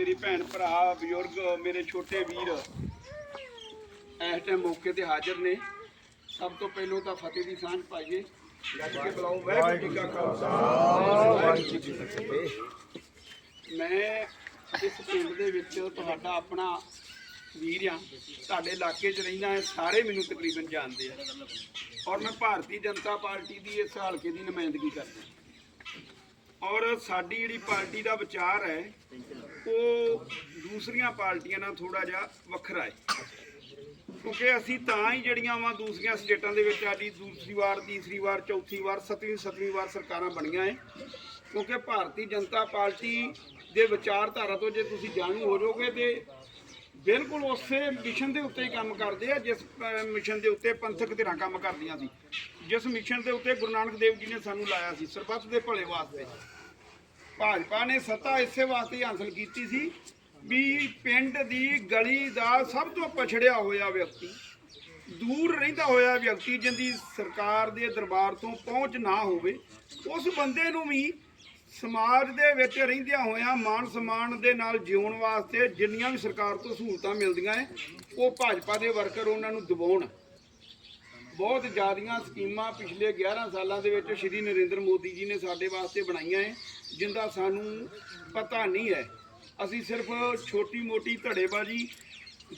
ਮੇਰੀ ਭੈਣ ਭਰਾ, ਬਜ਼ੁਰਗ, ਮੇਰੇ ਛੋਟੇ ਵੀਰ ਇਸ ਟਾਈਮ ਮੌਕੇ ਤੇ ਹਾਜ਼ਰ ਨੇ। ਸਭ ਤੋਂ ਪਹਿਲਾਂ ਤਾਂ ਫਤਿਹ ਦੀ ਸਾਂਝ ਪਾਈਏ। ਗੱਜ ਕੇ ਬੁਲਾਓ ਵਾਹਿਗੁਰੂ ਜੀ ਕਾ ਖਾਲਸਾ ਵਾਹਿਗੁਰੂ ਜੀ ਕੀ ਫਤਿਹ ਮੈਂ ਇਸ ਪਿੰਡ ਦੇ ਵਿੱਚ ਤੁਹਾਡਾ ਆਪਣਾ ਵੀਰ ਆ ਤੁਹਾਡੇ ਇਲਾਕੇ 'ਚ ਰਹਿੰਦਾ ਹੈ, ਸਾਰੇ ਮੈਨੂੰ ਤਕਰੀਬਨ ਜਾਣਦੇ ਆ। ਔਰ ਮੈਂ ਭਾਰਤੀ ਜਨਤਾ ਪਾਰਟੀ ਦੀ ਇਸ ਹਲਕੇ ਦੀ ਨੁਮਾਇੰਦਗੀ ਕਰਦਾ ਔਰ ਸਾਡੀ ਜਿਹੜੀ ਪਾਰਟੀ ਦਾ ਵਿਚਾਰ ਹੈ, ਉਹ ਦੂਸਰੀਆਂ ਪਾਰਟੀਆਂ ਨਾਲ ਥੋੜਾ ਜਿਹਾ ਵੱਖਰਾ ਹੈ। ਕਿਉਂਕਿ ਅਸੀਂ ਤਾਂ ਹੀ ਜਿਹੜੀਆਂ ਵਾ ਦੂਸਰੀਆਂ ਸਟੇਟਾਂ ਦੇ ਵਿੱਚ ਸਾਡੀ ਦੂਸਰੀ ਵਾਰ, ਤੀਸਰੀ ਵਾਰ, ਚੌਥੀ ਵਾਰ, ਸੱਤਵੀਂ ਸੱਤਵੀਂ ਵਾਰ ਸਰਕਾਰਾਂ ਬਣੀਆਂ ਹੈ। ਕਿਉਂਕਿ ਭਾਰਤੀ ਜਨਤਾ ਪਾਰਟੀ ਦੇ ਵਿਚਾਰਧਾਰਾ ਤੋਂ ਜੇ ਤੁਸੀਂ ਜਾਣੂ ਹੋ ਜਾਓਗੇ ਤੇ ਬਿਲਕੁਲ ਉਸੇ ਮਿਸ਼ਨ ਦੇ ਉੱਤੇ ਹੀ ਕੰਮ ਕਰਦੇ ਆ, ਜਿਸ ਮਿਸ਼ਨ ਦੇ ਉੱਤੇ ਪੰਥਕ ਧਿਰਾਂ ਕੰਮ ਕਰਦੀਆਂ ਸੀ। ਜਿਸ ਮਿਸ਼ਨ ਦੇ ਉੱਤੇ ਗੁਰੂ ਨਾਨਕ ਦੇਵ ਜੀ ਨੇ ਸਾਨੂੰ ਲਾਇਆ ਸੀ, ਸਰਬੱਤ ਦੇ ਭਲੇ ਵਾਸਤੇ। ਭਾਜਪਾ ਨੇ ਸੱਤਾ ਇਸੇ ਵਾਸਤੇ ਹੀ ਹਾਸਲ ਕੀਤੀ ਸੀ ਵੀ ਪਿੰਡ ਦੀ ਗਲੀ ਦਾ ਸਭ ਤੋਂ ਪਛੜਿਆ ਹੋਇਆ ਵਿਅਕਤੀ, ਦੂਰ ਰਹਿੰਦਾ ਹੋਇਆ ਵਿਅਕਤੀ ਜਿੰਦੀ ਸਰਕਾਰ ਦੇ ਦਰਬਾਰ ਤੋਂ ਪਹੁੰਚ ਨਾ ਹੋਵੇ, ਉਸ ਬੰਦੇ ਨੂੰ ਵੀ ਸਮਾਜ ਦੇ ਵਿੱਚ ਰਹਿੰਦਿਆਂ ਹੋਇਆਂ ਮਾਨ ਸਨਮਾਨ ਦੇ ਨਾਲ ਜਿਉਣ ਵਾਸਤੇ ਜਿੰਨੀਆਂ ਵੀ ਸਰਕਾਰ ਤੋਂ ਸਹੂਲਤਾਂ ਮਿਲਦੀਆਂ ਹੈ ਉਹ ਭਾਜਪਾ ਦੇ ਵਰਕਰ ਉਹਨਾਂ ਨੂੰ ਦਬਾਉਣ। ਬਹੁਤ ਜ਼ਿਆਦੀਆਂ ਸਕੀਮਾਂ ਪਿਛਲੇ 11 ਸਾਲਾਂ ਦੇ ਵਿੱਚ ਸ਼੍ਰੀ ਨਰਿੰਦਰ ਮੋਦੀ ਜੀ ਨੇ ਸਾਡੇ ਵਾਸਤੇ ਬਣਾਈਆਂ ਹੈ ਜਿੰਦਾ ਸਾਨੂੰ ਪਤਾ ਨਹੀਂ ਹੈ। ਅਸੀਂ ਸਿਰਫ ਛੋਟੀ-ਮੋਟੀ ਧੜੇਬਾਜ਼ੀ,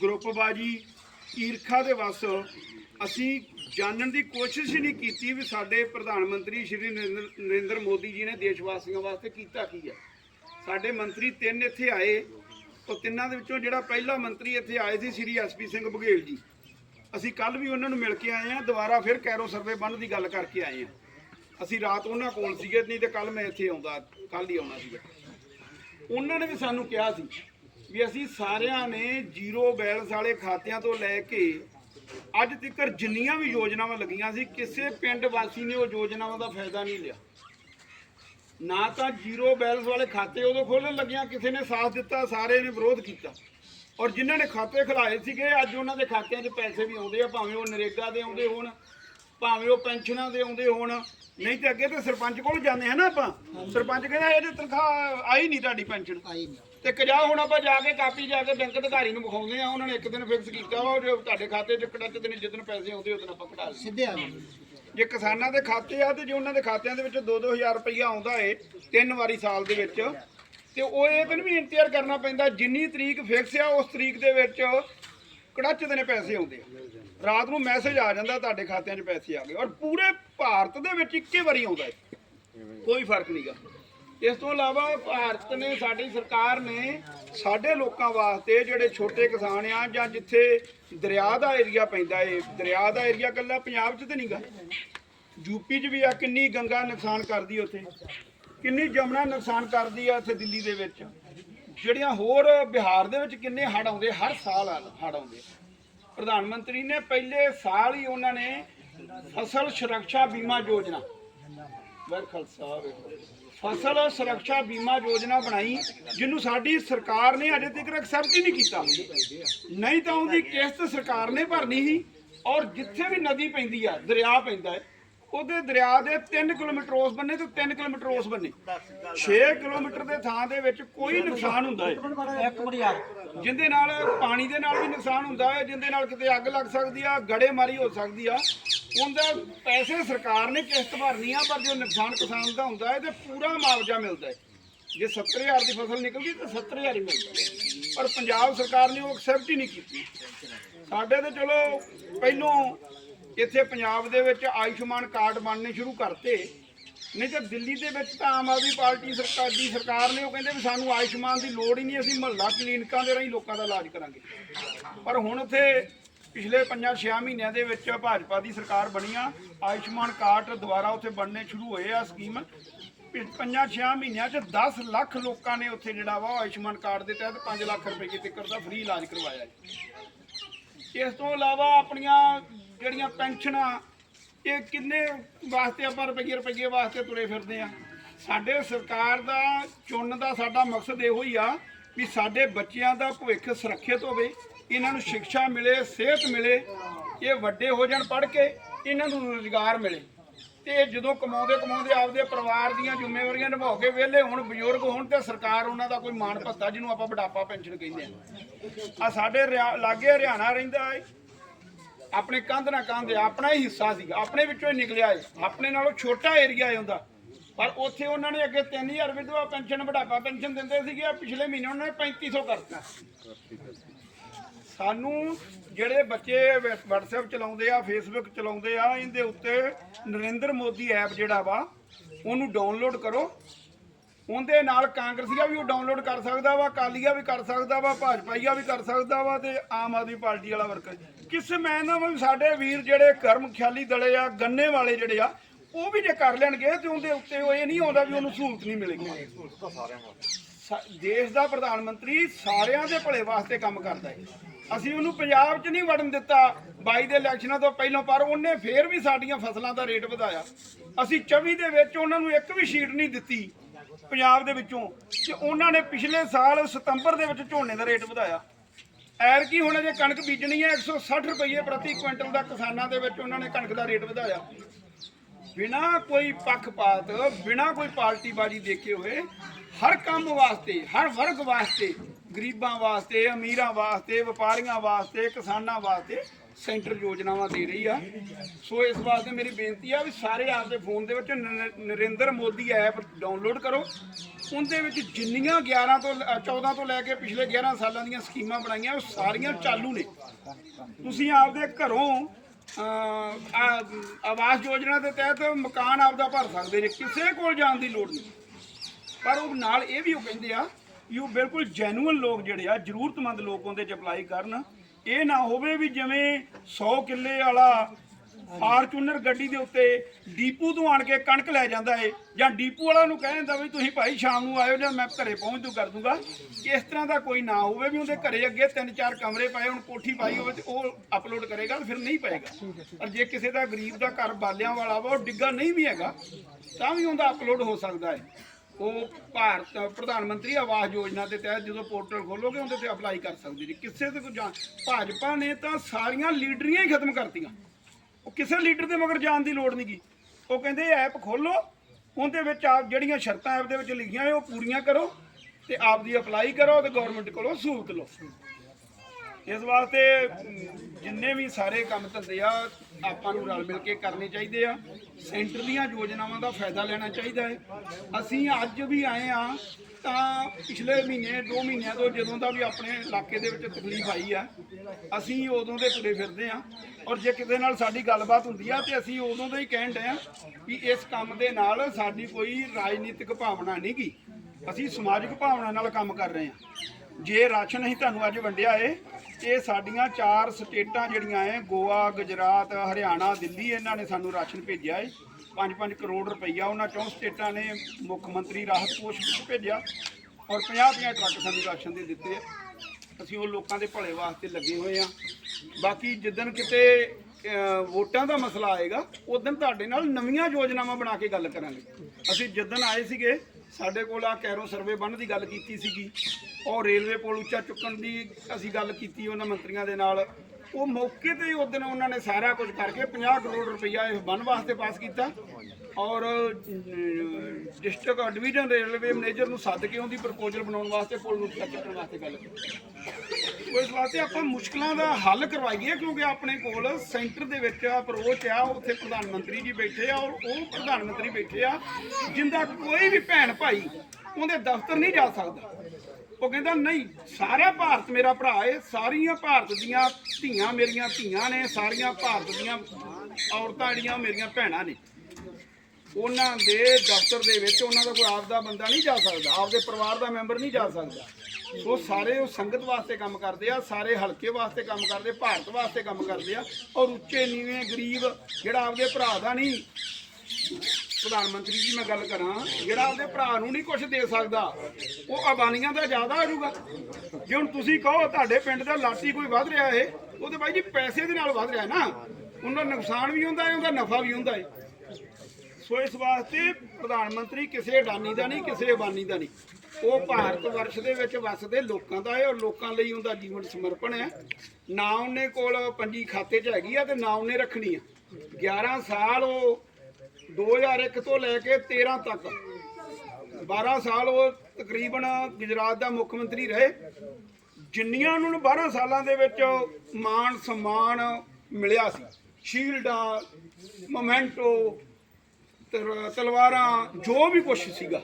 ਗਰੁੱਪਬਾਜ਼ੀ, ਈਰਖਾ ਦੇ ਵਸ ਅਸੀਂ ਜਾਣਨ ਦੀ ਕੋਸ਼ਿਸ਼ ਹੀ ਨਹੀਂ ਕੀਤੀ ਵੀ ਸਾਡੇ ਪ੍ਰਧਾਨ ਮੰਤਰੀ ਸ਼੍ਰੀ ਨਰਿੰਦਰ ਨਰਿੰਦਰ ਮੋਦੀ ਜੀ ਨੇ ਦੇਸ਼ ਵਾਸੀਆਂ ਵਾਸਤੇ ਕੀਤਾ ਕੀ ਹੈ। ਸਾਡੇ ਮੰਤਰੀ ਤਿੰਨ ਇੱਥੇ ਆਏ, ਉਹ ਤਿੰਨਾਂ ਦੇ ਵਿੱਚੋਂ ਜਿਹੜਾ ਪਹਿਲਾ ਮੰਤਰੀ ਇੱਥੇ ਆਏ ਸੀ ਸ਼੍ਰੀ ਐਸਪੀ ਸਿੰਘ ਬਘੇਲ ਜੀ। ਅਸੀਂ ਕੱਲ ਵੀ ਉਹਨਾਂ ਨੂੰ ਮਿਲ ਕੇ ਆਏ ਆ ਦੁਬਾਰਾ ਫਿਰ ਕੈਰੋ ਸਰਵੇ ਬੰਨ ਦੀ ਗੱਲ ਕਰਕੇ ਆਏ ਆ ਅਸੀਂ ਰਾਤ ਉਹਨਾਂ ਕੋਲ ਸੀਗੇ, ਨਹੀਂ ਤੇ ਕੱਲ ਮੈਂ ਇੱਥੇ ਆਉਂਦਾ ਕੱਲ ਹੀ ਆਉਣਾ ਸੀਗਾ। ਉਹਨਾਂ ਨੇ ਵੀ ਸਾਨੂੰ ਕਿਹਾ ਸੀ ਵੀ ਅਸੀਂ ਸਾਰਿਆਂ ਨੇ ਜ਼ੀਰੋ ਬੈਲੈਂਸ ਵਾਲੇ ਖਾਤਿਆਂ ਤੋਂ ਲੈ ਕੇ ਅੱਜ ਤੱਕ ਜਿੰਨੀਆਂ ਵੀ ਯੋਜਨਾਵਾਂ ਲੱਗੀਆਂ ਸੀ, ਕਿਸੇ ਪਿੰਡ ਵਾਸੀ ਨੇ ਉਹ ਯੋਜਨਾਵਾਂ ਦਾ ਫਾਇਦਾ ਨਹੀਂ ਲਿਆ। ਨਾ ਤਾਂ ਜ਼ੀਰੋ ਬੈਲੈਂਸ ਵਾਲੇ ਖਾਤੇ ਉਦੋਂ ਖੋਲਣ ਲੱਗਿਆ, ਕਿਸੇ ਨੇ ਸਾਥ ਦਿੱਤਾ ਸਾਰੇ ਨੇ ਵਿਰੋਧ ਕੀਤਾ। ਔਰ ਜਿਨ੍ਹਾਂ ਨੇ ਖਾਤੇ ਖਿਲਾਏ ਸੀਗੇ, ਅੱਜ ਉਹਨਾਂ ਦੇ ਖਾਤਿਆਂ 'ਚ ਪੈਸੇ ਵੀ ਆਉਂਦੇ ਆ, ਭਾਵੇਂ ਉਹ ਨਰੇਗਾ ਦੇ ਆਉਂਦੇ ਹੋਣ ਭਾਵੇਂ ਉਹ ਪੈਨਸ਼ਨਾਂ ਦੇ ਆਉਂਦੇ ਹੋਣ ਨਹੀਂ ਤੇ ਅੱਗੇ ਤੇ ਸਰਪੰਚ ਕੋਲ ਜਾਂਦੇ ਹਾਂ ਨਾ ਆਪਾਂ। ਸਰਪੰਚ ਕਹਿੰਦਾ ਇਹਦੇ ਤਨਖਾਹ ਆਈ ਨਹੀਂ ਤੁਹਾਡੀ ਪੈਨਸ਼ਨ। ਆਈ ਨਹੀਂ। ਤੇ ਕਜਾ ਹੁਣ ਆਪਾਂ ਜਾ ਕੇ ਕਾਪੀ ਜਾ ਕੇ ਬੈਂਕ ਅਧਿਕਾਰੀ ਨੂੰ ਵਿਖਾਉਂਦੇ ਆ ਉਹਨਾਂ ਨੇ ਇੱਕ ਦਿਨ ਫਿਕਸ ਕੀਤਾ ਵਾ ਜੋ ਤੁਹਾਡੇ ਖਾਤੇ 'ਚ ਕੜਚ ਦਿਨ ਜਿੱਦਣ ਪੈਸੇ ਆਉਂਦੇ ਉਦੋਂ ਆਪਾਂ ਕਢਾ ਲਈਏ ਸਿੱਧੇ ਆ। ਜੇ ਕਿਸਾਨਾਂ ਦੇ ਖਾਤੇ ਆ ਤੇ ਜੇ ਉਹਨਾਂ ਦੇ ਖਾਤਿਆਂ ਦੇ ਵਿੱਚ 2-2000 ਰੁਪਈਆ ਆਉਂਦਾ ਏ ਤਿੰਨ ਵਾਰੀ ਸਾਲ ਦੇ ਵਿੱਚ ਤੇ ਉਹ ਇਹ ਦਿਨ ਵੀ ਇੰਤਜ਼ਾਰ ਕਰਨਾ ਪੈਂਦਾ ਜਿੰਨੀ ਤਰੀਕ ਫਿਕਸ ਆ ਉਸ ਤਰੀਕ ਦੇ ਵਿੱਚ ਕੜਚ ਦੇ ਨੇ ਪੈਸੇ ਆਉਂਦੇ ਆ। ਰਾਤ ਨੂੰ ਮੈਸੇਜ ਆ ਜਾਂਦਾ, ਤੁਹਾਡੇ ਖਾਤਿਆਂ 'ਚ ਪੈਸੇ ਆ ਗਏ। ਔਰ ਪੂਰੇ ਭਾਰਤ ਦੇ ਵਿੱਚ ਇੱਕੇ ਵਾਰੀ ਆਉਂਦਾ ਏ ਕੋਈ ਫ਼ਰਕ ਨਹੀਂਗਾ ਇਸ ਤੋਂ ਇਲਾਵਾ ਭਾਰਤ ਨੇ, ਸਾਡੀ ਸਰਕਾਰ ਨੇ ਸਾਡੇ ਲੋਕਾਂ ਵਾਸਤੇ ਜਿਹੜੇ ਛੋਟੇ ਕਿਸਾਨ ਆ ਜਾਂ ਜਿੱਥੇ ਦਰਿਆ ਦਾ ਏਰੀਆ ਪੈਂਦਾ ਏ, ਦਰਿਆ ਦਾ ਏਰੀਆ ਕੱਲਾ ਪੰਜਾਬ 'ਚ ਤੇ ਨਹੀਂਗਾ ਯੂਪੀ 'ਚ ਵੀ ਆ, ਕਿੰਨੀ ਗੰਗਾ ਨੁਕਸਾਨ ਕਰਦੀ ਉੱਥੇ। ਕਿੰਨੀ ਜਮਨਾ ਨੁਕਸਾਨ ਕਰਦੀ ਆ ਇੱਥੇ ਦਿੱਲੀ ਦੇ ਵਿੱਚ। ਜਿਹੜੀਆਂ ਹੋਰ ਬਿਹਾਰ ਦੇ ਵਿੱਚ ਕਿੰਨੇ ਹੜ ਆਉਂਦੇ, ਹਰ ਸਾਲ ਹੜ ਆਉਂਦੇ। ਪ੍ਰਧਾਨ ਮੰਤਰੀ ਨੇ ਪਹਿਲੇ ਸਾਲ ਹੀ ਉਹਨਾਂ ਨੇ ਫਸਲ ਸੁਰੱਖਿਆ ਬੀਮਾ ਯੋਜਨਾ, ਵਾਹਿਗੁਰੂ ਖਾਲਸਾ ਫਸਲ ਸੁਰੱਖਿਆ ਬੀਮਾ ਯੋਜਨਾ ਬਣਾਈ, ਜਿਹਨੂੰ ਸਾਡੀ ਸਰਕਾਰ ਨੇ ਅਜੇ ਤੱਕ ਐਕਸੈਪਟ ਹੀ ਨਹੀਂ ਕੀਤਾ। ਨਹੀਂ ਤਾਂ ਉਹਦੀ ਕਿਸ਼ਤ ਸਰਕਾਰ ਨੇ ਭਰਨੀ ਸੀ ਔਰ ਜਿੱਥੇ ਵੀ ਨਦੀ ਪੈਂਦੀ ਆ, ਦਰਿਆ ਪੈਂਦਾ ਹੈ, ਉਹਦੇ ਦਰਿਆ ਦੇ 3 ਕਿਲੋਮੀਟਰ ਉਸ ਬੰਨੇ ਤੇ 3 ਕਿਲੋਮੀਟਰ ਉਸ ਬੰਨੇ। 6 ਕਿਲੋਮੀਟਰ ਦੇ ਥਾਂ ਦੇ ਵਿੱਚ ਕੋਈ ਨੁਕਸਾਨ ਹੁੰਦਾ ਹੈ। ਇੱਕ ਵਾਰੀ ਆ ਜਿੰਦੇ ਨਾਲ ਪਾਣੀ ਦੇ ਨਾਲ ਵੀ ਨੁਕਸਾਨ ਹੁੰਦਾ ਹੈ, ਜਿੰਦੇ ਨਾਲ ਕਿਤੇ ਅੱਗ ਲੱਗ ਸਕਦੀ ਆ, ਗੜੇਮਾਰੀ ਹੋ ਸਕਦੀ ਆ, ਉਹਦਾ ਪੈਸੇ ਸਰਕਾਰ ਨੇ ਕਿਸ਼ਤ ਭਰਨੀ ਆ, ਪਰ ਜੋ ਨੁਕਸਾਨ ਕਿਸਾਨ ਦਾ ਹੁੰਦਾ ਹੈ, ਤੇ ਪੂਰਾ ਮੁਆਵਜ਼ਾ ਮਿਲਦਾ ਹੈ। ਜੇ 70000 ਦੀ ਫਸਲ ਨਿਕਲਦੀ ਤਾਂ 70000 ਹੀ ਮਿਲਦਾ ਪਰ ਪੰਜਾਬ ਸਰਕਾਰ ਨੇ ਉਹ ਐਕਸੈਪਟ ਹੀ ਨਹੀਂ ਕੀਤੀ। ਸਾਡੇ ਤੇ ਚਲੋ, ਪਹਿਲੋਂ ਇੱਥੇ ਪੰਜਾਬ ਦੇ ਵਿੱਚ ਆਯੁਸ਼ਮਾਨ ਕਾਰਡ ਬਣਨੇ ਸ਼ੁਰੂ ਕਰਤੇ। ਨਹੀਂ ਤਾਂ ਦਿੱਲੀ ਦੇ ਵਿੱਚ ਤਾਂ ਆਮ ਆਦਮੀ ਪਾਰਟੀ ਸਰਕਾਰ ਦੀ ਸਰਕਾਰ ਨੇ, ਉਹ ਕਹਿੰਦੇ ਵੀ ਸਾਨੂੰ ਆਯੁਸ਼ਮਾਨ ਦੀ ਲੋੜ ਹੀ ਨਹੀਂ, ਅਸੀਂ ਮਹੱਲਾ ਕਲੀਨਿਕਾਂ ਦੇ ਰਾਹੀਂ ਲੋਕਾਂ ਦਾ ਇਲਾਜ ਕਰਾਂਗੇ। ਪਰ ਹੁਣ ਉੱਥੇ ਪਿਛਲੇ 5-6 ਮਹੀਨਿਆਂ ਦੇ ਵਿੱਚ ਭਾਜਪਾ ਦੀ ਸਰਕਾਰ ਬਣੀ ਆ, ਆਯੁਸ਼ਮਾਨ ਕਾਰਡ ਦੁਬਾਰਾ ਉੱਥੇ ਬਣਨੇ ਸ਼ੁਰੂ ਹੋਏ ਆ ਸਕੀਮ। 5-6 ਮਹੀਨਿਆਂ 'ਚ 10 ਲੱਖ ਲੋਕਾਂ ਨੇ ਉੱਥੇ ਜਿਹੜਾ ਵਾ ਆਯੁਸ਼ਮਾਨ ਕਾਰਡ ਦੇ ਤਹਿਤ 5 ਲੱਖ ਰੁਪਏ ਤੱਕ ਦਾ ਫ੍ਰੀ ਇਲਾਜ ਕਰਵਾਇਆ ਇਸ ਤੋਂ ਇਲਾਵਾ ਆਪਣੀਆਂ ਜਿਹੜੀਆਂ ਪੈਨਸ਼ਨਾਂ ਇਹ ਕਿੰਨੇ ਵਾਸਤੇ ਆਪਾਂ ਰੁਪਈਏ ਰੁਪਈਏ ਵਾਸਤੇ ਤੁਰੇ ਫਿਰਦੇ ਆ? ਸਾਡੇ ਸਰਕਾਰ ਦਾ ਚੁਣਨ ਦਾ ਸਾਡਾ ਮਕਸਦ ਇਹੋ ਹੀ ਆ ਵੀ ਸਾਡੇ ਬੱਚਿਆਂ ਦਾ ਭਵਿੱਖ ਸੁਰੱਖਿਅਤ ਹੋਵੇ, ਇਹਨਾਂ ਨੂੰ ਸਿੱਖਿਆ ਮਿਲੇ, ਸਿਹਤ ਮਿਲੇ, ਇਹ ਵੱਡੇ ਹੋ ਜਾਣ ਪੜ੍ਹ ਕੇ ਇਹਨਾਂ ਨੂੰ ਰੋਜ਼ਗਾਰ ਮਿਲੇ। ਤੇ ਜਦੋਂ ਕਮਾਉਂਦੇ ਕਮਾਉਂਦੇ ਆਪਦੇ ਪਰਿਵਾਰ ਦੀਆਂ ਜ਼ਿੰਮੇਵਾਰੀਆਂ ਨਿਭਾ ਕੇ ਵਿਹਲੇ ਹੁਣ, ਬਜ਼ੁਰਗ ਹੋਣ, ਤੇ ਸਰਕਾਰ ਉਹਨਾਂ ਦਾ ਕੋਈ ਮਾਣ ਭੱਤਾ ਜਿਹਨੂੰ ਆਪਾਂ ਬੁਢਾਪਾ ਪੈਨਸ਼ਨ ਕਹਿੰਦੇ ਆ। ਆ ਸਾਡੇ ਰਿਆ- ਲਾਗੇ ਹਰਿਆਣਾ ਰਹਿੰਦਾ ਹੈ ਆਪਣੇ ਕੰਧ ਨਾਲ ਕੰਧ ਆਪਣਾ ਹੀ ਹਿੱਸਾ ਸੀਗਾ, ਆਪਣੇ ਵਿੱਚੋਂ ਹੀ ਨਿਕਲਿਆ ਹੈ ਆਪਣੇ ਨਾਲੋਂ ਛੋਟਾ ਏਰੀਆ ਹੈ ਉਹਦਾ ਪਰ ਉੱਥੇ ਉਹਨਾਂ ਨੇ ਅੱਗੇ 3000 ਵਿਧਵਾ ਪੈਨਸ਼ਨ, ਬੁਢਾਪਾ ਪੈਨਸ਼ਨ ਦਿੰਦੇ ਸੀਗੇ ਪਿਛਲੇ ਮਹੀਨੇ ਉਹਨਾਂ ਨੇ 3500 ਕਰਤਾ। ਸਾਨੂੰ ਜਿਹੜੇ ਬੱਚੇ ਵ- WhatsApp ਚਲਾਉਂਦੇ ਆ, Facebook ਚਲਾਉਂਦੇ ਆ, ਇਹਦੇ ਉੱਤੇ ਨਰਿੰਦਰ ਮੋਦੀ ਐਪ ਜਿਹੜਾ ਵਾ, ਉਹਨੂੰ ਡਾਊਨਲੋਡ ਕਰੋ। ਉਹਦੇ ਨਾਲ ਕਾਂਗਰਸੀਆ ਵੀ ਉਹ ਡਾਊਨਲੋਡ ਕਰ ਸਕਦਾ ਵਾ ਕਾਲੀਆ ਵੀ ਕਰ ਸਕਦਾ ਵਾ ਭਾਜਪਾਈਆ ਵੀ ਕਰ ਸਕਦਾ ਵਾ ਤੇ ਆਮ ਆਦਮੀ ਪਾਰਟੀ ਵਾਲਾ ਵਰਕਰ ਕਿਸੇ ਮੈਂ ਨਾ ਵੀ ਸਾਡੇ ਵੀਰ ਜਿਹੜੇ ਕਰਮ ਖਿਆਲੀ ਦਲੇ ਆ ਗੰਨੇ ਵਾਲੇ ਜਿਹੜੇ ਆ ਉਹ ਵੀ ਜੇ ਕਰ ਲੈਣਗੇ ਤੇ ਉਹਦੇ ਉੱਤੇ ਉਹ ਇਹ ਨਹੀਂ ਆਉਂਦਾ ਵੀ ਉਹਨੂੰ ਸਹੂਲਤ ਨਹੀਂ ਮਿਲੇਗੀ। ਦੇਸ਼ ਦਾ ਪ੍ਰਧਾਨ ਮੰਤਰੀ ਸਾਰਿਆਂ ਦੇ ਭਲੇ ਵਾਸਤੇ ਕੰਮ ਕਰਦਾ ਹੈ। ਅਸੀਂ ਉਹਨੂੰ ਪੰਜਾਬ 'ਚ ਨਹੀਂ ਵੜਨ ਦਿੱਤਾ 22 ਦੇ ਇਲੈਕਸ਼ਨਾਂ ਤੋਂ ਪਹਿਲਾਂ ਪਰ ਉਹਨੇ ਫੇਰ ਵੀ ਸਾਡੀਆਂ ਫਸਲਾਂ ਦਾ ਰੇਟ ਵਧਾਇਆ। ਅਸੀਂ 24 ਦੇ ਵਿੱਚ ਉਹਨਾਂ ਨੂੰ ਇੱਕ ਵੀ ਸ਼ੀਟ ਨਹੀਂ ਦਿੱਤੀ ਪੰਜਾਬ ਦੇ ਵਿੱਚੋਂ ਤੇ ਉਹਨਾਂ ਨੇ ਪਿਛਲੇ ਸਾਲ ਸਤੰਬਰ ਦੇ ਵਿੱਚ ਝੋਨੇ ਦਾ ਰੇਟ ਵਧਾਇਆ। ਐਰ ਕੀ ਹੁਣ ਜੇ ਕਣਕ ਬੀਜਣੀ ਹੈ 160 ਰੁਪਏ ਪ੍ਰਤੀ ਕੁਇੰਟਲ ਦਾ ਕਿਸਾਨਾਂ ਦੇ ਵਿੱਚ ਉਹਨਾਂ ਨੇ ਕਣਕ ਦਾ ਰੇਟ ਵਧਾਇਆ। ਬਿਨਾ ਕੋਈ ਪੱਖਪਾਤ, ਬਿਨਾ ਕੋਈ ਪਾਰਟੀਬਾਜ਼ੀ ਦੇਖੇ ਹੋਏ, ਹਰ ਕੰਮ ਵਾਸਤੇ, ਹਰ ਵਰਗ ਵਾਸਤੇ, ਗਰੀਬਾਂ ਵਾਸਤੇ, ਅਮੀਰਾਂ ਵਾਸਤੇ, ਵਪਾਰੀਆਂ ਵਾਸਤੇ, ਕਿਸਾਨਾਂ ਵਾਸਤੇ ਸੈਂਟਰ ਯੋਜਨਾਵਾਂ ਦੇ ਰਹੀ ਆ। ਸੋ ਇਸ ਵਾਸਤੇ ਮੇਰੀ ਬੇਨਤੀ ਆ ਵੀ ਸਾਰੇ ਆਪਦੇ ਫੋਨ ਦੇ ਵਿੱਚ ਨਰ- ਨਰਿੰਦਰ ਮੋਦੀ ਐਪ ਡਾਊਨਲੋਡ ਕਰੋ। ਉਹਦੇ ਵਿੱਚ ਜਿੰਨੀਆਂ 11 ਤੋਂ ਲ- ਅ, 14 ਤੋਂ ਲੈ ਕੇ ਪਿਛਲੇ 11 ਸਾਲਾਂ ਦੀਆਂ ਸਕੀਮਾਂ ਬਣਾਈਆਂ ਉਹ ਸਾਰੀਆਂ ਚਾਲੂ ਨੇ। ਤੁਸੀਂ ਆਪਦੇ ਘਰੋਂ ਅਹ, ਆ- ਆਵਾਸ ਯੋਜਨਾ ਦੇ ਤਹਿਤ ਮਕਾਨ ਆਪਦਾ ਭਰ ਸਕਦੇ ਨੇ ਕਿਸੇ ਕੋਲ ਜਾਣ ਦੀ ਲੋੜ ਨਹੀਂ। ਪਰ ਉਹ ਨਾਲ ਇਹ ਵੀ ਉਹ ਕਹਿੰਦੇ ਆ ਵੀ ਉਹ ਬਿਲਕੁਲ ਜੈਨੂਅਲ ਲੋਕ ਜਿਹੜੇ ਆ ਜ਼ਰੂਰਤਮੰਦ ਲੋਕ ਉਹਦੇ ਚ ਅਪਲਾਈ ਕਰਨ। ਇਹ ਨਾ ਹੋਵੇ ਵੀ ਜਿਵੇਂ 100 ਕਿੱਲੇ ਵਾਲਾ ਫਾਰਚੂਨਰ ਗੱਡੀ ਦੇ ਉੱਤੇ ਡੀਪੂ ਤੋਂ ਆਣ ਕੇ ਕਣਕ ਲੈ ਜਾਂਦਾ ਏ, ਜਾਂ ਡੀਪੂ ਵਾਲਾ ਨੂੰ ਕਹਿ ਦਿੰਦਾ ਵੀ ਤੁਸੀਂ ਭਾਈ ਸ਼ਾਮ ਨੂੰ ਆਇਓ ਜਾਂ ਮੈਂ ਘਰੇ ਪਹੁੰਚ ਦੂ ਕਰ ਦੂੰਗਾ। ਇਸ ਤਰ੍ਹਾਂ ਦਾ ਕੋਈ ਨਾ ਹੋਵੇ ਵੀ ਉਹਦੇ ਘਰੇ ਅੱਗੇ ਤਿੰਨ ਚਾਰ ਕਮਰੇ ਪਏ, ਹੁਣ ਕੋਠੀ ਪਾਈ ਹੋਵੇ ਤੇ ਉਹ ਅਪਲੋਡ ਕਰੇਗਾ ਫਿਰ ਨਹੀਂ ਪਏਗਾ। ਪਰ ਜੇ ਕਿਸੇ ਦਾ ਗਰੀਬ ਦਾ ਘਰ ਬਾਲਿਆਂ ਵਾਲਾ ਵਾ, ਉਹ ਡਿੱਗਾ ਨਹੀਂ ਵੀ ਹੈਗਾ, ਤਾਂ ਵੀ ਉਹਦਾ ਅਪਲੋਡ ਹੋ ਸਕਦਾ ਹੈ ਉਹ ਭਾਰਤ ਪ੍ਰਧਾਨ ਮੰਤਰੀ ਆਵਾਸ ਯੋਜਨਾ ਦੇ ਤਹਿਤ ਜਦੋਂ ਪੋਰਟਲ ਖੋਲੋਗੇ, ਉਹਦੇ ਤੇ ਅਪਲਾਈ ਕਰ ਸਕਦੇ ਜੀ। ਕਿਸੇ ਤੇ ਕੋਈ ਜਾਣ ਭਾਜਪਾ ਨੇ ਤਾਂ ਸਾਰੀਆਂ ਲੀਡਰੀਆਂ ਹੀ ਖਤਮ ਕਰਤੀਆਂ। ਉਹ ਕਿਸੇ ਲੀਡਰ ਦੇ ਮਗਰ ਜਾਣ ਦੀ ਲੋੜ ਨਹੀਂ ਨਹੀਂਗੀ ਉਹ ਕਹਿੰਦੇ ਐਪ ਖੋਲੋ, ਉਹਦੇ ਵਿੱਚ ਆਪ ਜਿਹੜੀਆਂ ਸ਼ਰਤਾਂ ਐਪ ਦੇ ਵਿੱਚ ਲਿਖੀਆਂ ਹੋਏ ਉਹ ਪੂਰੀਆਂ ਕਰੋ ਤੇ ਆਪ ਦੀ ਅਪਲਾਈ ਕਰੋ ਤੇ ਗਵਰਨਮੈਂਟ ਕੋਲੋਂ ਸਹੂਲਤ ਲਓ। ਇਸ ਵਾਸਤੇ ਜਿੰਨੇ ਵੀ ਸਾਰੇ ਕੰਮ ਧੰਦੇ ਆ, ਆਪਾਂ ਨੂੰ ਰਲ ਮਿਲ ਕੇ ਕਰਨੇ ਚਾਹੀਦੇ ਆ। ਸੈਂਟਰ ਦੀਆਂ ਯੋਜਨਾਵਾਂ ਦਾ ਫਾਇਦਾ ਲੈਣਾ ਚਾਹੀਦਾ ਹੈ। ਅਸੀਂ ਅੱਜ ਵੀ ਆਏ ਆ, ਤਾਂ ਪਿਛਲੇ ਮਹੀਨੇ 2 ਮਹੀਨਿਆਂ ਤੋਂ ਜਦੋਂ ਦਾ ਵੀ ਆਪਣੇ ਇਲਾਕੇ ਦੇ ਵਿੱਚ ਤਕਲੀਫ ਆਈ ਆ, ਅਸੀਂ ਉਦੋਂ ਦੇ ਤੁਰੇ ਫਿਰਦੇ ਆ। ਔਰ ਜੇ ਕਿਤੇ ਨਾਲ ਸਾਡੀ ਗੱਲਬਾਤ ਹੁੰਦੀ ਆ, ਤੇ ਅਸੀਂ ਉਦੋਂ ਦਾ ਹੀ ਕਹਿਣ ਡਏ ਆ ਕਿ ਇਸ ਕੰਮ ਦੇ ਨਾਲ ਸਾਡੀ ਕੋਈ ਰਾਜਨੀਤਿਕ ਭਾਵਨਾ ਨਹੀਂ ਗੀ। ਅਸੀਂ ਸਮਾਜਿਕ ਭਾਵਨਾ ਨਾਲ ਕੰਮ ਕਰ ਰਹੇ ਆ। ਜੇ ਰਾਸ਼ਨ ਅਸੀਂ ਤੁਹਾਨੂੰ ਅੱਜ ਵੰਡਿਆ ਏ ਇਹ ਸਾਡੀਆਂ ਚਾਰ ਸਟੇਟਾਂ ਜਿਹੜੀਆਂ ਐ, ਗੋਆ, ਗੁਜਰਾਤ, ਹਰਿਆਣਾ, ਦਿੱਲੀ, ਇਹਨਾਂ ਨੇ ਸਾਨੂੰ ਰਾਸ਼ਨ ਭੇਜਿਆ ਏ। 5-5 ਕਰੋੜ ਰੁਪਈਆ ਉਹਨਾਂ ਚੌਂ ਸਟੇਟਾਂ ਨੇ ਮੁੱਖ ਮੰਤਰੀ ਰਾਹਤ ਕੋਸ਼ ਵਿੱਚ ਭੇਜਿਆ ਔਰ 50-50 ਟਰੱਕ ਸਾਨੂੰ ਰਾਸ਼ਨ ਦੇ ਦਿੱਤੇ ਆ। ਅਸੀਂ ਉਹ ਲੋਕਾਂ ਦੇ ਭਲੇ ਵਾਸਤੇ ਲੱਗੇ ਹੋਏ ਆ। ਬਾਕੀ ਜਿੱਦਣ ਕਿਤੇ ਵੋਟਾਂ ਦਾ ਮਸਲਾ ਆਏਗਾ, ਉਦੋਂ ਤੁਹਾਡੇ ਨਾਲ ਨਵੀਆਂ ਯੋਜਨਾਵਾਂ ਬਣਾ ਕੇ ਗੱਲ ਕਰਾਂਗੇ। ਅਸੀਂ ਜਿੱਦਣ ਆਏ ਸੀਗੇ, ਸਾਡੇ ਕੋਲ ਆ ਕੈਰੋ ਸਰਵੇ ਬੰਨ ਦੀ ਗੱਲ ਕੀਤੀ ਸੀਗੀ। ਔਰ ਰੇਲਵੇ ਪੁਲ ਉੱਚਾ ਚੁੱਕਣ ਦੀ ਅਸੀਂ ਗੱਲ ਕੀਤੀ ਉਹਨਾਂ ਮੰਤਰੀਆਂ ਦੇ ਨਾਲ। ਉਹ ਮੌਕੇ ਤੇ ਹੀ ਦਿਨ ਉਹਨਾਂ ਨੇ ਸਾਰਾ ਕੁਝ ਕਰਕੇ 50 ਕਰੋੜ ਰੁਪਈਆ ਇਹ ਬੰਨ ਵਾਸਤੇ ਪਾਸ ਕੀਤਾ। ਔਰ ਡਿਸਟ੍ਰਿਕਟ ਡਿਵੀਜ਼ਨ ਰੇਲਵੇ ਮੈਨੇਜਰ ਨੂੰ ਸੱਦ ਕੇ ਉਹਦੀ ਪ੍ਰਪੋਜ਼ਲ ਬਣਾਉਣ ਵਾਸਤੇ ਪੁਲ ਨੂੰ ਉੱਚਾ ਚੁੱਕਣ ਵਾਸਤੇ ਗੱਲ ਕੀਤੀ। ਇਸ ਵਾਸਤੇ ਆਪਾਂ ਮੁਸ਼ਕਲਾਂ ਦਾ ਹੱਲ ਕਰਵਾਈਏ ਕਿਉਂਕਿ ਆਪਣੇ ਕੋਲ ਸੈਂਟਰ ਦੇ ਵਿੱਚ ਅਪਰੋਚ ਆ, ਉੱਥੇ ਪ੍ਰਧਾਨ ਮੰਤਰੀ ਜੀ ਬੈਠੇ ਆ ਔਰ ਉਹ ਪ੍ਰਧਾਨ ਮੰਤਰੀ ਬੈਠੇ ਆ, ਜਿੰਦਾ ਕੋਈ ਵੀ ਭੈਣ ਭਾਈ ਉਹਦੇ ਦਫ਼ਤਰ ਨਹੀਂ ਜਾ ਸਕਦਾ। ਉਹ ਕਹਿੰਦਾ, ਨਹੀਂ ਸਾਰਾ ਭਾਰਤ ਮੇਰਾ ਭਰਾ ਏ, ਸਾਰੀਆਂ ਭਾਰਤ ਦੀਆਂ ਧੀਆਂ ਮੇਰੀਆਂ ਧੀਆਂ ਨੇ, ਸਾਰੀਆਂ ਭਾਰਤ ਦੀਆਂ ਔਰਤਾਂ ਜਿਹੜੀਆਂ ਉਹ ਮੇਰੀਆਂ ਭੈਣਾਂ ਨੇ। ਉਹਨਾਂ ਦੇ ਦਫ਼ਤਰ ਦੇ ਵਿੱਚ ਉਹਨਾਂ ਦਾ ਕੋਈ ਆਪਦਾ ਬੰਦਾ ਨਹੀਂ ਜਾ ਸਕਦਾ, ਆਪਦੇ ਪਰਿਵਾਰ ਦਾ ਮੈਂਬਰ ਨਹੀਂ ਜਾ ਸਕਦਾ। ਉਹ ਸਾਰੇ ਉਹ ਸੰਗਤ ਵਾਸਤੇ ਕੰਮ ਕਰਦੇ ਆ, ਸਾਰੇ ਹਲਕੇ ਵਾਸਤੇ ਕੰਮ ਕਰਦੇ, ਭਾਰਤ ਵਾਸਤੇ ਕੰਮ ਕਰਦੇ ਆ, ਔਰ ਉੱਚੇ ਨੀਵੇਂ ਗਰੀਬ ਜਿਹੜਾ ਆਪਦੇ ਭਰਾ ਦਾ ਨਹੀਂ ਪ੍ਰਧਾਨ ਮੰਤਰੀ ਜੀ, ਮੈਂ ਗੱਲ ਕਰਾਂ, ਜਿਹੜਾ ਆਪਦੇ ਭਰਾ ਨੂੰ ਨਹੀਂ ਕੁਝ ਦੇ ਸਕਦਾ, ਉਹ ਅਬਾਨੀਆਂ ਦਾ ਜ਼ਿਆਦਾ ਆਜੂਗਾ ਜੇ ਹੁਣ ਤੁਸੀਂ ਕਹੋ ਤੁਹਾਡੇ ਪਿੰਡ ਦਾ ਲਾਟੀ ਕੋਈ ਵੱਧ ਰਿਹਾ ਏ ਉਹ ਤੇ ਬਾਈ ਜੀ ਪੈਸੇ ਦੇ ਨਾਲ ਵੱਧ ਰਿਹਾ ਨਾ। ਉਹਨਾਂ ਨੁਕਸਾਨ ਵੀ ਹੁੰਦਾ ਹੈ, ਉਹਦਾ ਨਫਾ ਵੀ ਹੁੰਦਾ ਏ ਸੋ ਇਸ ਵਾਸਤੇ ਪ੍ਰਧਾਨ ਮੰਤਰੀ ਕਿਸੇ ਅਡਾਨੀ ਦਾ ਨਹੀਂ, ਕਿਸੇ ਅਬਾਨੀ ਦਾ ਨਹੀਂ। ਉਹ ਭਾਰਤ ਵਰਸ਼ ਦੇ ਵਿੱਚ ਵੱਸਦੇ ਲੋਕਾਂ ਦਾ ਹੈ ਔਰ ਲੋਕਾਂ ਲਈ ਉਹਦਾ ਜੀਵਨ ਸਮਰਪਣ ਹੈ। ਨਾ ਉਹਨੇ ਕੋਲ ਪੰਜੀ ਖਾਤੇ 'ਚ ਹੈਗੀ ਆ ਤੇ ਨਾ ਉਹਨੇ ਰੱਖਣੀ ਆ। 11 ਸਾਲ ਉਹ 2001 ਤੋਂ ਲੈ ਕੇ 13 ਤੱਕ। 12 ਸਾਲ ਉਹ ਤਕਰੀਬਨ ਗੁਜਰਾਤ ਦਾ ਮੁੱਖ ਮੰਤਰੀ ਰਹੇ। ਜਿੰਨੀਆਂ ਉਹਨਾਂ ਨੂੰ 12 ਸਾਲਾਂ ਦੇ ਵਿੱਚ ਮਾਣ, ਸਨਮਾਨ ਮਿਲਿਆ ਸੀ। ਸ਼ੀਲਡਾਂ, ਮੋਮੈਂਟੋ ਤਰ- ਤਲਵਾਰਾਂ, ਜੋ ਵੀ ਕੁਝ ਸੀਗਾ।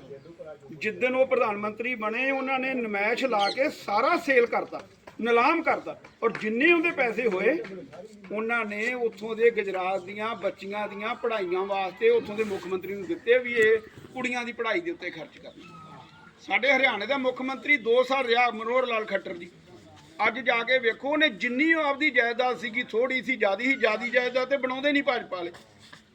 ਜਿੱਦਨ ਉਹ ਪ੍ਰਧਾਨ ਮੰਤਰੀ ਬਣੇ, ਉਹਨਾਂ ਨੇ ਨਮਾਇਸ਼ ਲਾ ਕੇ ਸਾਰਾ ਸੇਲ ਕਰਤਾ। ਨਿਲਾਮ ਕਰਤਾ ਔਰ ਜਿੰਨੇ ਉਹਦੇ ਪੈਸੇ ਹੋਏ, ਉਹਨਾਂ ਨੇ ਉੱਥੋਂ ਦੇ ਗੁਜਰਾਤ ਦੀਆਂ ਬੱਚੀਆਂ ਦੀਆਂ ਪੜ੍ਹਾਈਆਂ ਵਾਸਤੇ ਉੱਥੋਂ ਦੇ ਮੁੱਖ ਮੰਤਰੀ ਨੂੰ ਦਿੱਤੇ ਵੀ ਇਹ ਕੁੜੀਆਂ ਦੀ ਪੜ੍ਹਾਈ ਦੇ ਉੱਤੇ ਖਰਚ ਕਰਨਾ। ਸਾਡੇ ਹਰਿਆਣੇ ਦਾ ਮੁੱਖ ਮੰਤਰੀ 2 ਸਾਲ ਰਿਹਾ ਮਨੋਹਰ ਲਾਲ ਖੱਟਰ ਜੀ। ਅੱਜ ਜਾ ਕੇ ਵੇਖੋ, ਉਹਨੇ ਜਿੰਨੀ ਉਹ ਆਪਦੀ ਜਾਇਦਾਦ ਸੀਗੀ ਥੋੜੀ ਸੀ, ਜਿਆਦੀ ਸੀ, ਜਿਆਦੀ ਜਾਇਦਾਦ ਤੇ ਬਣਾਉਂਦੇ ਨਹੀਂ ਭਾਜਪਾ ਵਾਲੇ।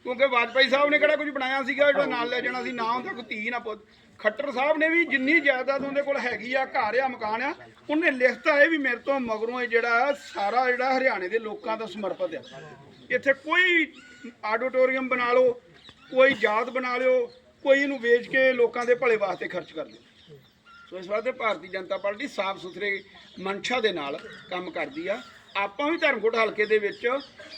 ਕਿਉਂਕਿ ਵਾਜਪਾਈ ਸਾਹਿਬ ਨੇ ਕਿਹੜਾ ਕੁਝ ਬਣਾਇਆ ਸੀਗਾ, ਜਿਹੜਾ ਨਾਲ ਲੈ ਜਾਣਾ ਸੀ, ਨਾ ਹੁੰਦਾ ਕੋਈ ਧੀ, ਨਾ ਪੁੱਤ। ਖੱਟਰ ਸਾਹਿਬ ਨੇ ਵੀ ਜਿੰਨੀ ਜਾਇਦਾਦ ਉਹਦੇ ਕੋਲ ਹੈਗੀ ਆ, ਘਰ ਆ, ਮਕਾਨ ਆ, ਉਹਨੇ ਲਿਖਤਾ ਇਹ ਵੀ ਮੇਰੇ ਤੋਂ ਮਗਰੋਂ ਇਹ ਜਿਹੜਾ ਸਾਰਾ ਜਿਹੜਾ ਹਰਿਆਣੇ ਦੇ ਲੋਕਾਂ ਦਾ ਸਮਰਪਿਤ ਆ। ਇੱਥੇ ਕੋਈ ਆਡੀਟੋਰੀਅਮ ਬਣਾ ਲਓ, ਕੋਈ ਜਾਤ ਬਣਾ ਲਿਓ, ਕੋਈ ਇਹਨੂੰ ਵੇਚ ਕੇ ਲੋਕਾਂ ਦੇ ਭਲੇ ਵਾਸਤੇ ਖਰਚ ਕਰ ਦਿਓ। ਸੋ ਇਸ ਵਾਸਤੇ ਭਾਰਤੀ ਜਨਤਾ ਪਾਰਟੀ ਸਾਫ਼ ਸੁਥਰੇ ਮਨਸ਼ਾ ਦੇ ਨਾਲ ਕੰਮ ਕਰਦੀ ਆ। ਆਪਾਂ ਵੀ ਧਰਮਕੋਟ ਹਲਕੇ ਦੇ ਵਿੱਚ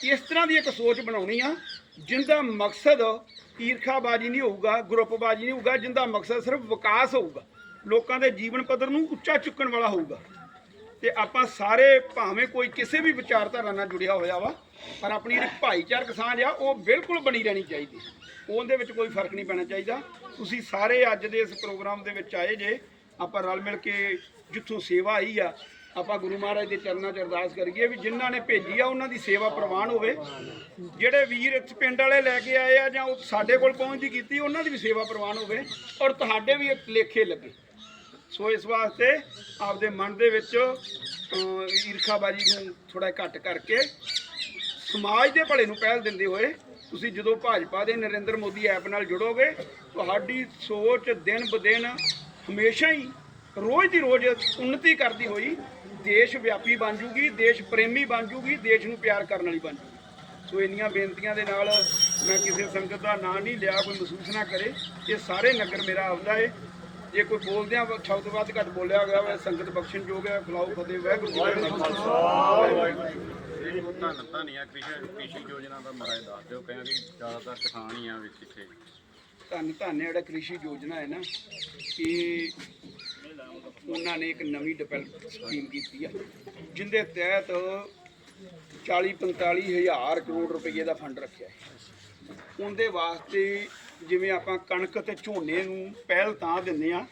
ਇਸ ਤਰ੍ਹਾਂ ਦੀ ਇੱਕ ਸੋਚ ਬਣਾਉਣੀ ਆ, ਜਿੰਦਾ ਮਕਸਦ ਈਰਖਾਬਾਜੀ ਨਹੀਂ ਹੋਊਗਾ, ਗਰੁੱਪਬਾਜੀ ਨਹੀਂ ਹੋਊਗਾ, ਜਿੰਦਾ ਮਕਸਦ ਸਿਰਫ ਵਿਕਾਸ ਹੋਊਗਾ। ਲੋਕਾਂ ਦੇ ਜੀਵਨ ਪੱਧਰ ਨੂੰ ਉੱਚਾ ਚੁੱਕਣ ਵਾਲਾ ਹੋਊਗਾ। ਤੇ ਆਪਾਂ ਸਾਰੇ ਭਾਵੇਂ ਕੋਈ ਕਿਸੇ ਵੀ ਵਿਚਾਰਧਾਰਾ ਨਾਲ ਜੁੜਿਆ ਹੋਇਆ ਵਾ, ਪਰ ਆਪਣੀ ਜਿਹੜੀ ਭਾਈਚਾਰਕ ਸਾਂਝ ਆ, ਉਹ ਬਿਲਕੁਲ ਬਣੀ ਰਹਿਣੀ ਚਾਹੀਦੀ। ਉਹਦੇ ਵਿੱਚ ਕੋਈ ਫ਼ਰਕ ਨਹੀਂ ਪੈਣਾ ਚਾਹੀਦਾ। ਤੁਸੀਂ ਸਾਰੇ ਅੱਜ ਦੇ ਇਸ ਪ੍ਰੋਗਰਾਮ ਦੇ ਵਿੱਚ ਆਏ ਜੇ, ਆਪਾਂ ਰਲ ਮਿਲ ਕੇ ਜਿੱਥੋਂ ਸੇਵਾ ਆਈ ਆ ਆਪਾਂ ਗੁਰੂ ਮਹਾਰਾਜ ਦੇ ਚਰਨਾਂ 'ਚ ਅਰਦਾਸ ਕਰੀਏ ਵੀ ਜਿਨ੍ਹਾਂ ਨੇ ਭੇਜੀ ਆ, ਉਹਨਾਂ ਦੀ ਸੇਵਾ ਪ੍ਰਵਾਨ ਹੋਵੇ। ਜਿਹੜੇ ਵੀਰ ਇੱਥੇ ਪਿੰਡ ਵਾਲੇ ਲੈ ਕੇ ਆਏ ਆ ਜਾਂ ਉਹ ਸਾਡੇ ਕੋਲ ਪਹੁੰਚਦੀ ਕੀਤੀ, ਉਹਨਾਂ ਦੀ ਵੀ ਸੇਵਾ ਪ੍ਰਵਾਨ ਹੋਵੇ ਔਰ ਤੁਹਾਡੇ ਵੀ ਲੇਖੇ ਲੱਗੇ। ਸੋ ਇਸ ਵਾਸਤੇ ਆਪਦੇ ਮਨ ਦੇ ਵਿੱਚ ਈਰਖਾਬਾਜੀ ਨੂੰ ਥੋੜਾ ਘੱਟ ਕਰਕੇ ਸਮਾਜ ਦੇ ਭਲੇ ਨੂੰ ਪਹਿਲ ਦਿੰਦੇ ਹੋਏ ਤੁਸੀਂ ਜਦੋਂ ਭਾਜਪਾ ਦੇ ਨਰਿੰਦਰ ਮੋਦੀ ਐਪ ਨਾਲ ਜੁੜੋਗੇ, ਤੁਹਾਡੀ ਸੋਚ ਦਿਨ ਬਦਿਨ ਹਮੇਸ਼ਾ ਹੀ ਰੋਜ਼ ਦੀ ਰੋਜ਼ ਉન્નਤੀ ਕਰਦੀ ਹੋਈ ਦੇਸ਼ ਵਿਆਪੀ ਬਣ ਜੂਗੀ ਦੇਸ਼ ਪ੍ਰੇਮੀ ਬਣ ਜੂਗੀ ਦੇਸ਼ ਨੂੰ ਪਿਆਰ ਕਰਨ ਵਾਲੀ ਬਣ ਜੂਗੀ। ਸੋ ਇੰਨੀਆਂ ਬੇਨਤੀਆਂ ਦੇ ਨਾਲ ਮੈਂ ਕਿਸੇ ਸੰਗਤ ਦਾ ਨਾਂ ਨਹੀਂ ਲਿਆ ਕੋਈ ਮਹਿਸੂਸ ਨਾ ਕਰੇ। ਇਹ ਸਾਰੇ ਨਗਰ ਮੇਰਾ ਆਪਦਾ ਏ। ਜੇ ਕੋਈ ਬੋਲਦਿਆਂ ਸ਼ਬਦ ਵੱਧ ਘੱਟ ਬੋਲਿਆ ਗਿਆ ਹੋਵੇ ਸੰਗਤ ਬਖਸ਼ਣ ਯੋਗ ਹੈ। ਖਲਾਓ ਫਤਿਹ ਵਾਹਿਗੁਰੂ ਜੀ ਕਾ ਖਾਲਸਾ। ਇਹ ਧੰਨ ਧੰਨਿਆ ਕ੍ਰਿਸ਼ੀ ਕ੍ਰਿਸ਼ੀ ਯੋਜਨਾ ਦਾ ਮਰਾਜ ਦੱਸ ਦਿਓ ਕਹਿੰਦੇ ਜ਼ਿਆਦਾਤਰ ਕਿਸਾਨ ਹੀ ਆ ਵਿੱਚ ਇੱਥੇ। ਧੰਨ ਧੰਨ ਜਿਹੜਾ ਕ੍ਰਿਸ਼ੀ ਯੋਜਨਾ ਹੈ ਨਾ ਇਹ ਉਹਨਾਂ ਨੇ ਇੱਕ ਨਵੀਂ ਡਿਵੈਲਪ ਸਕੀਮ ਕੀਤੀ ਆ, ਜਿੰਦੇ ਤਹਿਤ 40 45 ਹਜ਼ਾਰ ਕਰੋੜ ਰੁਪਏ ਦਾ ਫੰਡ ਰੱਖਿਆ ਹੈ। ਉਹਦੇ ਵਾਸਤੇ ਜਿਵੇਂ ਆਪਾਂ ਕਣਕ ਤੇ ਝੋਨੇ ਨੂੰ ਪਹਿਲ ਤਾਂ ਦਿੰਦੇ ਆ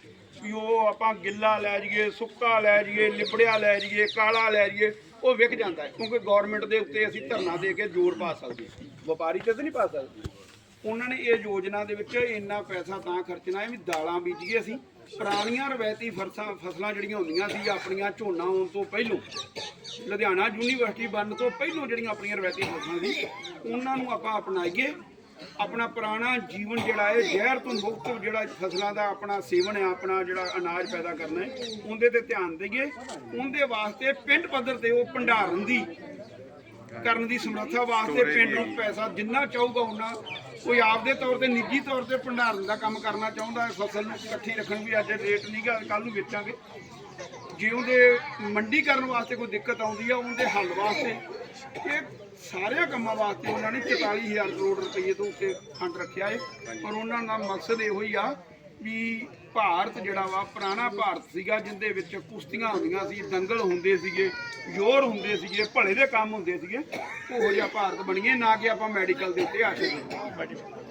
ਵੀ ਉਹ ਆਪਾਂ ਗਿੱਲਾ ਲੈ ਜਾਈਏ, ਸੁੱਕਾ ਲੈ ਜਾਈਏ, ਲਿਬੜਿਆ ਲੈ ਜਾਈਏ, ਕਾਲਾ ਲੈ ਜਾਈਏ, ਉਹ ਵਿਕ ਜਾਂਦਾ ਕਿਉਂਕਿ ਗਵਰਨਮੈਂਟ ਦੇ ਉੱਤੇ ਅਸੀਂ ਧਰਨਾ ਦੇ ਕੇ ਜ਼ੋਰ ਪਾ ਸਕਦੇ ਵਪਾਰੀ ਤੇ ਤਾਂ ਨਹੀਂ ਪਾ ਸਕਦੇ। ਉਹਨਾਂ ਨੇ ਇਹ ਯੋਜਨਾ ਦੇ ਵਿੱਚ ਇੰਨਾ ਪੈਸਾ ਤਾਂ ਖਰਚਣਾ ਹੈ ਵੀ ਦਾਲਾਂ ਬੀਜੀਏ ਅਸੀਂ। ਪੁਰਾਣੀਆਂ ਰਵਾਇਤੀ ਫਰਸਾਂ ਫਸਲਾਂ ਜਿਹੜੀਆਂ ਹੁੰਦੀਆਂ ਸੀ, ਆਪਣੀਆਂ ਝੋਨਾ ਆਉਣ ਤੋਂ ਪਹਿਲੋਂ, ਲੁਧਿਆਣਾ ਯੂਨੀਵਰਸਿਟੀ ਬਣਨ ਤੋਂ ਪਹਿਲੋਂ ਜਿਹੜੀਆਂ ਆਪਣੀਆਂ ਰਵਾਇਤੀ ਫਸਲਾਂ ਸੀ, ਉਹਨਾਂ ਨੂੰ ਆਪਾਂ ਅਪਣਾਈਏ। ਆਪਣਾ ਪੁਰਾਣਾ ਜੀਵਨ ਜਿਹੜਾ ਹੈ, ਜ਼ਹਿਰ ਤੋਂ ਮੁਕਤ ਜਿਹੜਾ ਫਸਲਾਂ ਦਾ ਆਪਣਾ ਸੇਵਨ ਹੈ, ਆਪਣਾ ਜਿਹੜਾ ਅਨਾਜ ਪੈਦਾ ਕਰਨਾ ਹੈ, ਉਹਦੇ ਤੇ ਧਿਆਨ ਦੇਈਏ। ਉਹਦੇ ਵਾਸਤੇ ਪਿੰਡ ਪੱਧਰ ਤੇ ਉਹ ਭੰਡਾਰਨ ਦੀ ਕਰਨ ਦੀ ਸਮਰੱਥਾ ਵਾਸਤੇ ਪਿੰਡ ਨੂੰ ਪੈਸਾ ਜਿੰਨਾ ਚਾਹੂਗਾ ਉਹਨਾਂ ਕੋਈ ਆਪਦੇ ਤੌਰ ਤੇ ਨਿੱਜੀ ਤੌਰ ਤੇ ਭੰਡਾਰਨ ਦਾ ਕੰਮ ਕਰਨਾ ਚਾਹੁੰਦਾ ਹੈ ਫਸਲ ਨੂੰ ਇਕੱਠੀ ਰੱਖਣ ਵੀ ਅੱਜ ਰੇਟ ਨਹੀਂਗਾ ਕੱਲ ਨੂੰ ਵੇਚਾਂਗੇ। ਜੇ ਉਹਦੇ ਮੰਡੀ ਕਰਨ ਵਾਸਤੇ ਕੋਈ ਦਿੱਕਤ ਆਉਂਦੀ ਆ ਉਹਦੇ ਹੱਲ ਵਾਸਤੇ ਇਹ ਸਾਰਿਆਂ ਕੰਮਾਂ ਵਾਸਤੇ ਉਹਨਾਂ ਨੇ 44000 ਕਰੋੜ ਰੁਪਏ ਤੋਂ ਉੱਤੇ ਫੰਡ ਰੱਖਿਆ ਹੈ ਔਰ ਉਹਨਾਂ ਦਾ ਮਕਸਦ ਇਹੋ ਹੀ ਆ ਵੀ ਭਾਰਤ ਜਿਹੜਾ ਵਾ, ਪੁਰਾਣਾ ਭਾਰਤ ਸੀਗਾ, ਜਿੰਦੇ ਵਿੱਚ ਕੁਸ਼ਤੀਆਂ ਹੁੰਦੀਆਂ ਸੀ, ਦੰਗਲ ਹੁੰਦੇ ਸੀਗੇ ਜ਼ੋਰ ਹੁੰਦੇ ਸੀਗੇ, ਭਲੇ ਦੇ ਕੰਮ ਹੁੰਦੇ ਸੀਗੇ, ਉਹੋ ਜਿਹਾ ਭਾਰਤ ਬਣੀਏ ਨਾ ਕਿ ਆਪਾਂ ਮੈਡੀਕਲ ਦੇ ਉੱਤੇ ਆਸ਼ੇ ਤੇ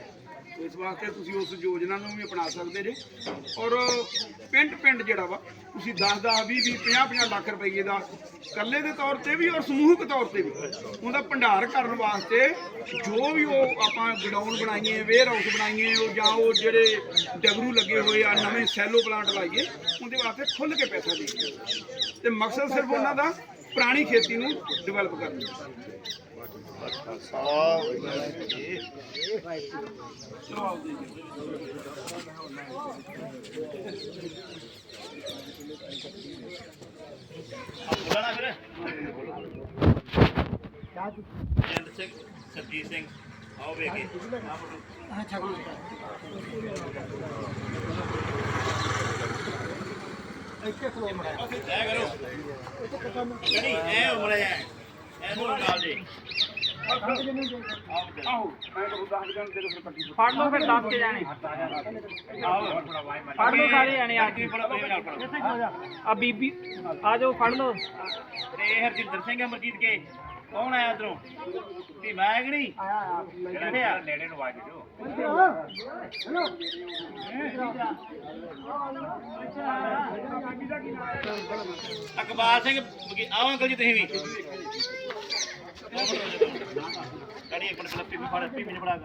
ਇਸ ਵਾਸਤੇ ਤੁਸੀਂ ਉਸ ਯੋਜਨਾ ਨੂੰ ਵੀ ਅਪਣਾ ਸਕਦੇ ਜੇ। ਔਰ ਪਿੰਡ ਪਿੰਡ ਜਿਹੜਾ ਵਾ, ਤੁਸੀਂ 10 10 20 20 50 50 ਲੱਖ ਰੁਪਏ ਦਾ ਇਕੱਲੇ ਦੇ ਤੌਰ ਤੇ ਵੀ ਔਰ ਸਮੂਹਿਕ ਤੌਰ ਤੇ ਵੀ ਉਹਦਾ ਭੰਡਾਰ ਕਰਨ ਵਾਸਤੇ ਜੋ ਵੀ ਉਹ ਆਪਾਂ ਗਡਾਊਨ ਬਣਾਈਏ ਵੇਅਰ ਹਾਊਸ ਬਣਾਈਏ, ਉਹ ਜਾਂ ਉਹ ਜਿਹੜੇ ਡਗਰੂ ਲੱਗੇ ਹੋਏ ਆ, ਨਵੇਂ ਸੈਲੋ ਪਲਾਂਟ ਲਾਈਏ, ਉਹਦੇ ਵਾਸਤੇ ਖੁੱਲ ਕੇ ਪੈਸਾ ਦੇਈਏ। ਤੇ ਮਕਸਦ ਸਿਰਫ ਉਹਨਾਂ ਦਾ ਪੁਰਾਣੀ ਖੇਤੀ ਨੂੰ ਡਿਵੈਲਪ ਕਰਨਾ। ਚਲੋ ਆਓ ਜੰਦ ਸਿੰਘ ਸਰਜੀਤ ਸਿੰਘ ਆਓ ਵੇਖੇ ਐ ਕਰੋ ਜਿਹੜੀ ਐ ਉਮਰ ਹੈ ਇਹਨੂੰ ਨਾਲ ਜੀ ਆਹੋ ਮੈਂ ਫਿਰ ਫੜ ਲਓ ਫਿਰ 10 ਕੇ ਜਾਣੇ। ਆਓ ਫੜ ਲਓ ਸਾਰੇ ਜਾਣੇ ਆ ਕੀ। ਬੀਬੀ ਜਾਓ ਫੜ ਲਓ। ਤੇ ਇਹ ਹਰਜਿੰਦਰ ਸਿੰਘ ਅਮਰਜੀਤ ਕੇ। ਕੌਣ ਆਇਆ ਇਧਰੋਂ ਵੀ ਮੈਂ ਕਿ ਨਹੀਂ? ਕਿੱਥੇ ਆ? ਨੇੜੇ ਨੂੰ ਆਵਾਜ਼ ਦਿਓ। ਅਕਬਾਲ ਸਿੰਘ ਬਗੀ- ਆਓ ਅੰਕਲ ਜੀ ਤੁਸੀਂ ਵੀ। गाड़ी एक मिनट पीवी पीवी पड़ा